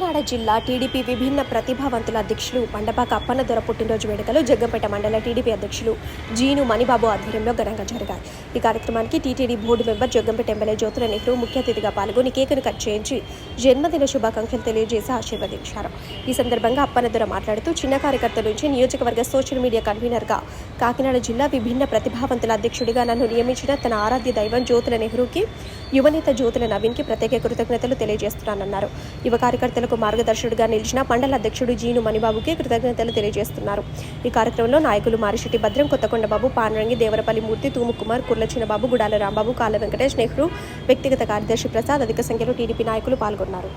కాకినాడ జిల్లా టీడీపీ విభిన్న ప్రతిభావంతుల అధ్యక్షులు మండపాక అప్పన్నదొర పుట్టినరోజు వేడుకలు జగ్గంపేట మండల టీడీపీ అధ్యక్షులు జీను మణిబాబు ఆధ్వర్యంలో ఘనంగా జరిగాయి. ఈ కార్యక్రమానికి TTD board member Jaggampeta MLA Jyothula Nehru ముఖ్య అతిథిగా పాల్గొని కేకును కట్ చేయించి జన్మదిన శుభాకాంక్షలు తెలియజేసి ఆశీర్వదించారు. ఈ సందర్భంగా అప్పన్నదొర మాట్లాడుతూ చిన్న కార్యకర్త నుంచి నియోజకవర్గ సోషల్ మీడియా కన్వీనర్గా కాకినాడ జిల్లా విభిన్న ప్రతిభావంతుల అధ్యక్షుడిగా నన్ను నియమించిన తన ఆరాధ్య దైవం జ్యోతుల నెహ్రూకి యువనేత జ్యోతుల నవీన్కి ప్రత్యేక కృతజ్ఞతలు తెలియజేస్తున్నానన్నారు. యువ కార్యకర్తలకు మార్గదర్శకుడిగా నిలిచిన మండల అధ్యక్షుడు జీను మణిబాబుకి కృతజ్ఞతలు తెలియజేస్తున్నారు. ఈ కార్యక్రమంలో నాయకులు మారిశెట్టి భద్రం కొత్తకొండబాబు పానరంగి దేవరపల్లి మూర్తి తూముకుమార్ కుర్ల చిన్నబాబు గుడాల రాంబాబు కాళ్ళ వెంకటేష్ నెహ్రూ వ్యక్తిగత కార్యదర్శి ప్రసాద్ అధిక సంఖ్యలో టీడీపీ నాయకులు పాల్గొన్నారు.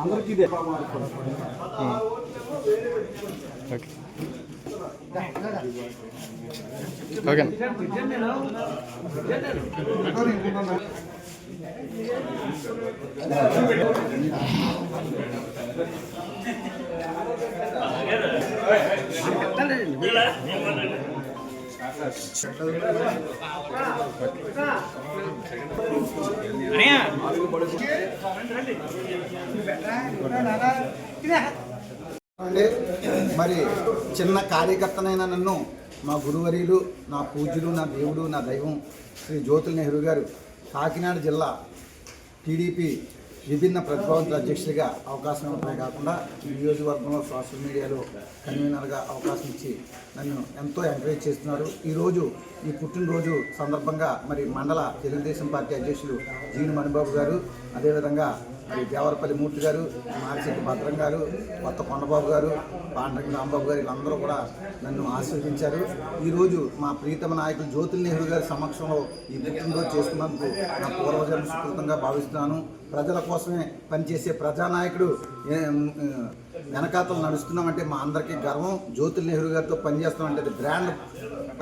అందరికీ ఇదే ఓకే. అంటే మరి చిన్న కార్యకర్తనైన నన్ను మా గురువరీలు నా పూజ్యులు నా దేవుడు నా దైవం శ్రీ జ్యోతుల నెహ్రూ గారు కాకినాడ జిల్లా టీడీపీ విభిన్న ప్రతిభావంతుల అధ్యక్షుడిగా అవకాశం ఇవ్వడమే కాకుండా నియోజకవర్గంలో సోషల్ మీడియాలో కన్వీనర్గా అవకాశం ఇచ్చి నన్ను ఎంతో ఎంకరేజ్ చేస్తున్నారు. ఈరోజు ఈ పుట్టినరోజు సందర్భంగా మరి మండల తెలుగుదేశం పార్టీ అధ్యక్షులు జీను మణిబాబు గారు అదేవిధంగా మరి దేవరపల్లి మూర్తి గారు మారిశెట్టి భద్రం గారు కొత్త కొండబాబు గారు పాండ్రంగి రాంబాబు గారు వీళ్ళందరూ కూడా నన్ను ఆశీర్వదించారు. ఈరోజు మా ప్రీతమ నాయకులు జ్యోతుల్ నెహ్రూ గారి సమక్షంలో ఈ పుట్టినరోజు చేసుకున్నందుకు నా పూర్వజన్మ సుకృతంగా భావిస్తున్నాను. ప్రజల కోసమే పనిచేసే ప్రజానాయకుడు వెనకాతలు నడుస్తున్నామంటే మా అందరికీ గర్వం. జ్యోతి నెహ్రూ గారితో పనిచేస్తున్నామంటే అది బ్రాండ్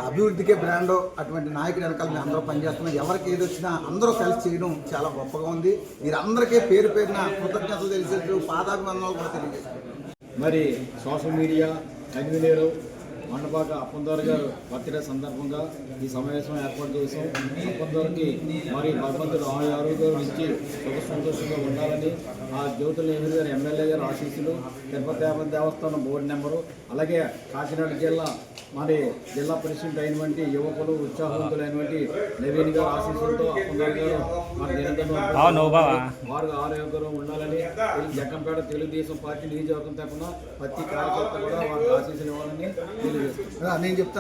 అభివృద్ధికే బ్రాండ్. అటువంటి నాయకుడు వెనకాల మేము అందరూ పనిచేస్తున్నాం. ఎవరికి ఏది వచ్చినా అందరూ కలిసి చేయడం చాలా గొప్పగా ఉంది. మీరందరికీ పేరు పేరున కృతజ్ఞతలు తెలిసేట్టు పాదాభివందనాలు కూడా తెలియజేస్తున్నాం. మరి social media convener Mandapaka Appandar garu birthday సందర్భంగా ఈ సమావేశం ఏర్పాటు చేశాం. అప్పందర్కి మరి భగవంతుడు ఆరు ఆరోగ్యం ఇచ్చి సుఖ సంతోషంగా ఉండాలని ఆ జ్యోతుల నెహ్రూ గారు ఎమ్మెల్యే గారు ఆశీస్సులు తిరుపతి దేవస్థానం బోర్డు నెంబరు అలాగే కాకినాడ జిల్లా మరి జిల్లా ప్రెసిడెంట్ అయినటువంటి యువకులు ఉత్సాహవంతులైనటువంటి నవీన్ గారు ఆశీస్సులతో గారు మరి నిరంతరం వారు ఆరోగ్యంగా ఉండాలని ఈ జగ్గంపేట తెలుగుదేశం పార్టీ నియోజకవర్గం తరఫున ప్రతి కార్యకర్త కూడా వారికి ఆశీస్సులు ఇవ్వాలని నేను చెప్తాను